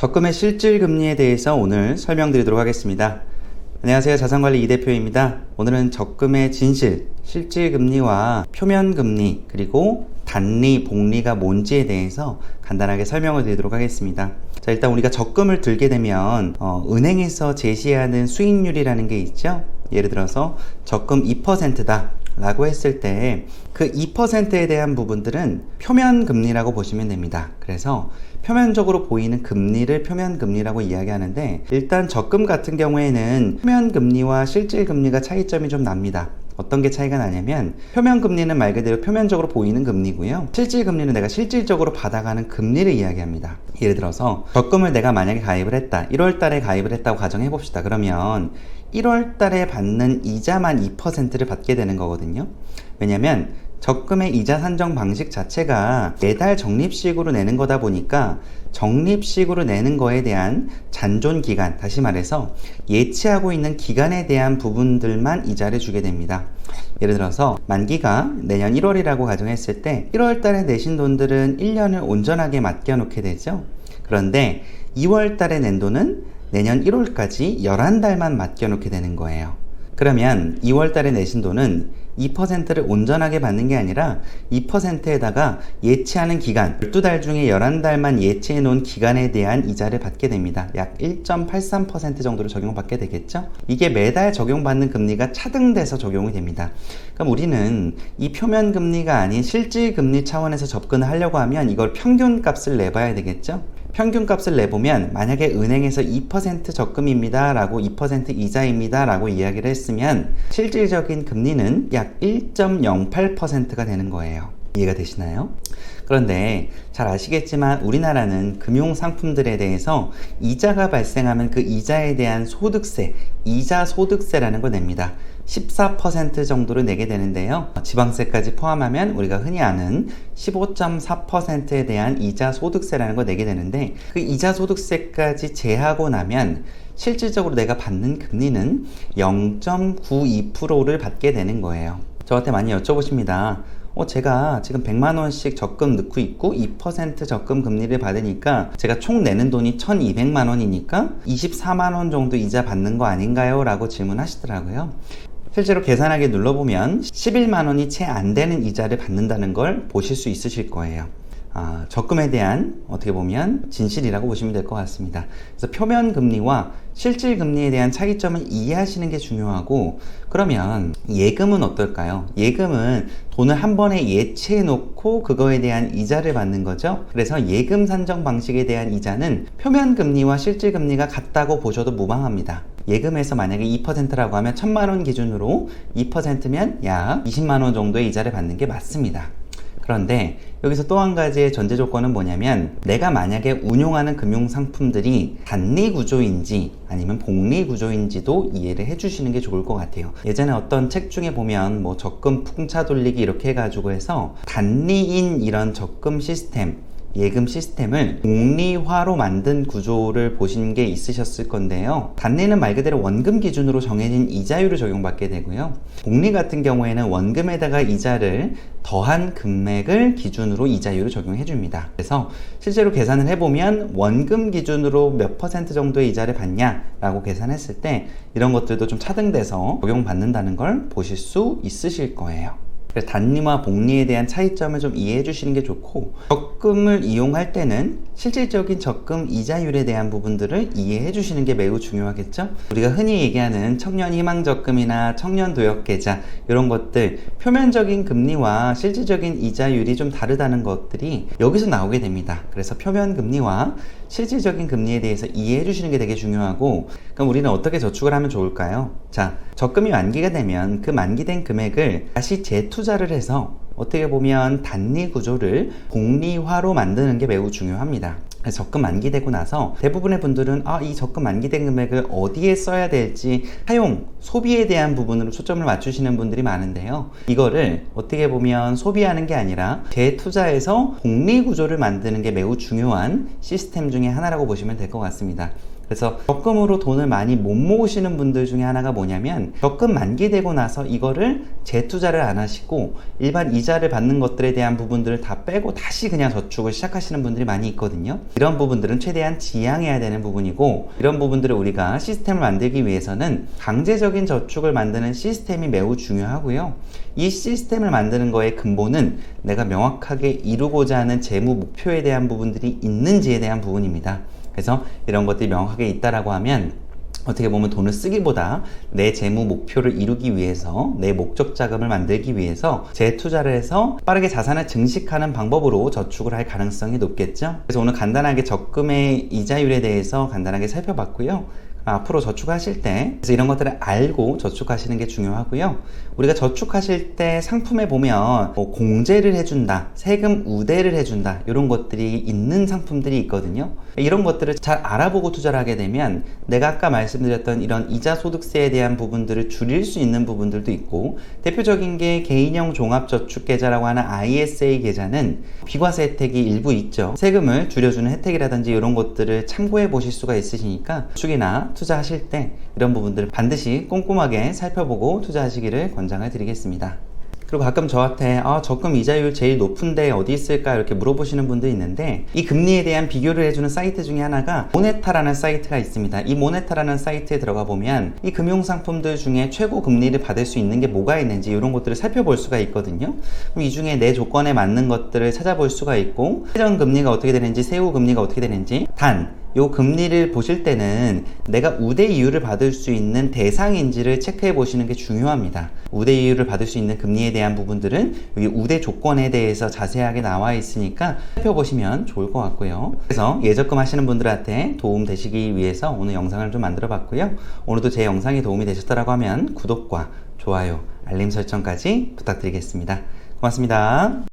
적금의 실질 금리에 대해서 오늘 설명드리도록 하겠습니다. 안녕하세요. 자산관리 이 대표입니다. 오늘은 적금의 진실, 실질 금리와 표면 금리, 그리고 단리, 복리가 뭔지에 대해서 간단하게 설명을 드리도록 하겠습니다. 자, 일단 우리가 적금을 들게 되면 어, 은행에서 제시하는 수익률이라는 게 있죠. 예를 들어서 적금 2%다. 라고 했을 때 그 2%에 대한 부분들은 표면 금리라고 보시면 됩니다. 그래서 표면적으로 보이는 금리를 표면 금리라고 이야기하는데 일단 적금 같은 경우에는 표면 금리와 실질 금리가 차이점이 좀 납니다. 어떤 게 차이가 나냐면 표면 금리는 말 그대로 표면적으로 보이는 금리고요. 실질 금리는 내가 실질적으로 받아가는 금리를 이야기합니다. 예를 들어서 적금을 내가 만약에 가입을 했다. 1월 달에 가입을 했다고 가정해 봅시다. 그러면 1월 달에 받는 이자만 2%를 받게 되는 거거든요. 왜냐면 적금의 이자 산정 방식 자체가 매달 적립식으로 내는 거다 보니까 적립식으로 내는 거에 대한 잔존 기간, 다시 말해서 예치하고 있는 기간에 대한 부분들만 이자를 주게 됩니다. 예를 들어서 만기가 내년 1월이라고 가정했을 때 1월 달에 내신 돈들은 1년을 온전하게 맡겨놓게 되죠. 그런데 2월 달에 낸 돈은 내년 1월까지 11달만 맡겨놓게 되는 거예요. 그러면 2월 달에 내신 돈은 2%를 온전하게 받는 게 아니라 2%에다가 예치하는 기간, 12달 중에 11달만 예치해 놓은 기간에 대한 이자를 받게 됩니다. 약 1.83% 정도로 적용받게 되겠죠? 이게 매달 적용받는 금리가 차등돼서 적용이 됩니다. 그럼 우리는 이 표면 금리가 아닌 실질 금리 차원에서 접근을 하려고 하면 이걸 평균 값을 내봐야 되겠죠? 평균 값을 내보면 만약에 은행에서 2% 적금입니다 라고 2% 이자입니다 라고 이야기를 했으면 실질적인 금리는 약 1.08%가 되는 거예요. 이해가 되시나요? 그런데 잘 아시겠지만 우리나라는 금융 상품들에 대해서 이자가 발생하면 그 이자에 대한 소득세, 이자 소득세라는 걸 냅니다. 14% 정도를 내게 되는데요. 지방세까지 포함하면 우리가 흔히 아는 15.4%에 대한 이자 소득세라는 걸 내게 되는데 그 이자 소득세까지 제하고 나면 실질적으로 내가 받는 금리는 0.92%를 받게 되는 거예요. 저한테 많이 여쭤보십니다. 어, 제가 지금 100만 원씩 적금 넣고 있고 2% 적금 금리를 받으니까 제가 총 내는 돈이 1200만 원이니까 24만 원 정도 이자 받는 거 아닌가요? 라고 질문하시더라고요. 실제로 계산하기 눌러보면 11만 원이 채 안 되는 이자를 받는다는 걸 보실 수 있으실 거예요. 아, 적금에 대한 어떻게 보면 진실이라고 보시면 될 것 같습니다. 그래서 표면 금리와 실질 금리에 대한 차이점을 이해하시는 게 중요하고 그러면 예금은 어떨까요? 예금은 돈을 한 번에 예치해 놓고 그거에 대한 이자를 받는 거죠. 그래서 예금 산정 방식에 대한 이자는 표면 금리와 실질 금리가 같다고 보셔도 무방합니다. 예금에서 만약에 2%라고 하면 1000만 원 기준으로 2%면 약 20만 원 정도의 이자를 받는 게 맞습니다. 그런데 여기서 또 한 가지의 전제 조건은 뭐냐면 내가 만약에 운용하는 금융 상품들이 단리 구조인지 아니면 복리 구조인지도 이해를 해주시는 게 좋을 것 같아요. 예전에 어떤 책 중에 보면 뭐 적금 풍차 돌리기 이렇게 해가지고 해서 단리인 이런 적금 시스템 예금 시스템을 복리화로 만든 구조를 보신 게 있으셨을 건데요. 단리는 말 그대로 원금 기준으로 정해진 이자율을 적용받게 되고요. 복리 같은 경우에는 원금에다가 이자를 더한 금액을 기준으로 이자율을 적용해 줍니다. 그래서 실제로 계산을 해보면 원금 기준으로 몇 퍼센트 정도의 이자를 받냐라고 계산했을 때 이런 것들도 좀 차등돼서 적용받는다는 걸 보실 수 있으실 거예요. 단리와 복리에 대한 차이점을 좀 이해해 주시는 게 좋고 적금을 이용할 때는 실질적인 적금 이자율에 대한 부분들을 이해해 주시는 게 매우 중요하겠죠 우리가 흔히 얘기하는 청년 희망 적금이나 청년 도역 계좌 이런 것들 표면적인 금리와 실질적인 이자율이 좀 다르다는 것들이 여기서 나오게 됩니다 그래서 표면 금리와 실질적인 금리에 대해서 이해해 주시는 게 되게 중요하고 그럼 우리는 어떻게 저축을 하면 좋을까요? 자, 적금이 만기가 되면 그 만기된 금액을 다시 재투자를 해서 어떻게 보면 단리 구조를 복리화로 만드는 게 매우 중요합니다. 적금 만기되고 나서 대부분의 분들은 아, 이 적금 만기된 금액을 어디에 써야 될지 사용, 소비에 대한 부분으로 초점을 맞추시는 분들이 많은데요. 이거를 어떻게 보면 소비하는 게 아니라 재투자해서 복리 구조를 만드는 게 매우 중요한 시스템 중에 하나라고 보시면 될 것 같습니다. 그래서 적금으로 돈을 많이 못 모으시는 분들 중에 하나가 뭐냐면 적금 만기되고 나서 이거를 재투자를 안 하시고 일반 이자를 받는 것들에 대한 부분들을 다 빼고 다시 그냥 저축을 시작하시는 분들이 많이 있거든요. 이런 부분들은 최대한 지양해야 되는 부분이고 이런 부분들을 우리가 시스템을 만들기 위해서는 강제적인 저축을 만드는 시스템이 매우 중요하고요. 이 시스템을 만드는 거의 근본은 내가 명확하게 이루고자 하는 재무 목표에 대한 부분들이 있는지에 대한 부분입니다. 그래서 이런 것들이 명확하게 있다라고 하면 어떻게 보면 돈을 쓰기보다 내 재무 목표를 이루기 위해서 내 목적 자금을 만들기 위해서 재투자를 해서 빠르게 자산을 증식하는 방법으로 저축을 할 가능성이 높겠죠. 그래서 오늘 간단하게 적금의 이자율에 대해서 간단하게 살펴봤고요. 앞으로 저축하실 때 그래서 이런 것들을 알고 저축하시는 게 중요하고요. 우리가 저축하실 때 상품에 보면 뭐 공제를 해준다, 세금 우대를 해준다 이런 것들이 있는 상품들이 있거든요. 이런 것들을 잘 알아보고 투자를 하게 되면 내가 아까 말씀드렸던 이런 이자 소득세에 대한 부분들을 줄일 수 있는 부분들도 있고 대표적인 게 개인형 종합저축계좌라고 하는 ISA 계좌는 비과세 혜택이 일부 있죠. 세금을 줄여주는 혜택이라든지 이런 것들을 참고해 보실 수가 있으시니까 저축이나 투자하실 때 이런 부분들을 반드시 꼼꼼하게 살펴보고 투자하시기를 권장을 드리겠습니다. 그리고 가끔 저한테 아, 적금 이자율 제일 높은데 어디 있을까 이렇게 물어보시는 분도 있는데 이 금리에 대한 비교를 해주는 사이트 중에 하나가 모네타라는 사이트가 있습니다. 이 모네타라는 사이트에 들어가 보면 이 금융 상품들 중에 최고 금리를 받을 수 있는 게 뭐가 있는지 이런 것들을 살펴볼 수가 있거든요. 그럼 이 중에 내 조건에 맞는 것들을 찾아볼 수가 있고 회전 금리가 어떻게 되는지 세후 금리가 어떻게 되는지 단 요 금리를 보실 때는 내가 우대 이율을 받을 수 있는 대상인지를 체크해 보시는 게 중요합니다. 우대 이율을 받을 수 있는 금리에 대한 부분들은 여기 우대 조건에 대해서 자세하게 나와 있으니까 살펴보시면 좋을 것 같고요. 그래서 예적금 하시는 분들한테 도움 되시기 위해서 오늘 영상을 좀 만들어 봤고요. 오늘도 제 영상이 도움이 되셨다라고 하면 구독과 좋아요, 알림 설정까지 부탁드리겠습니다. 고맙습니다.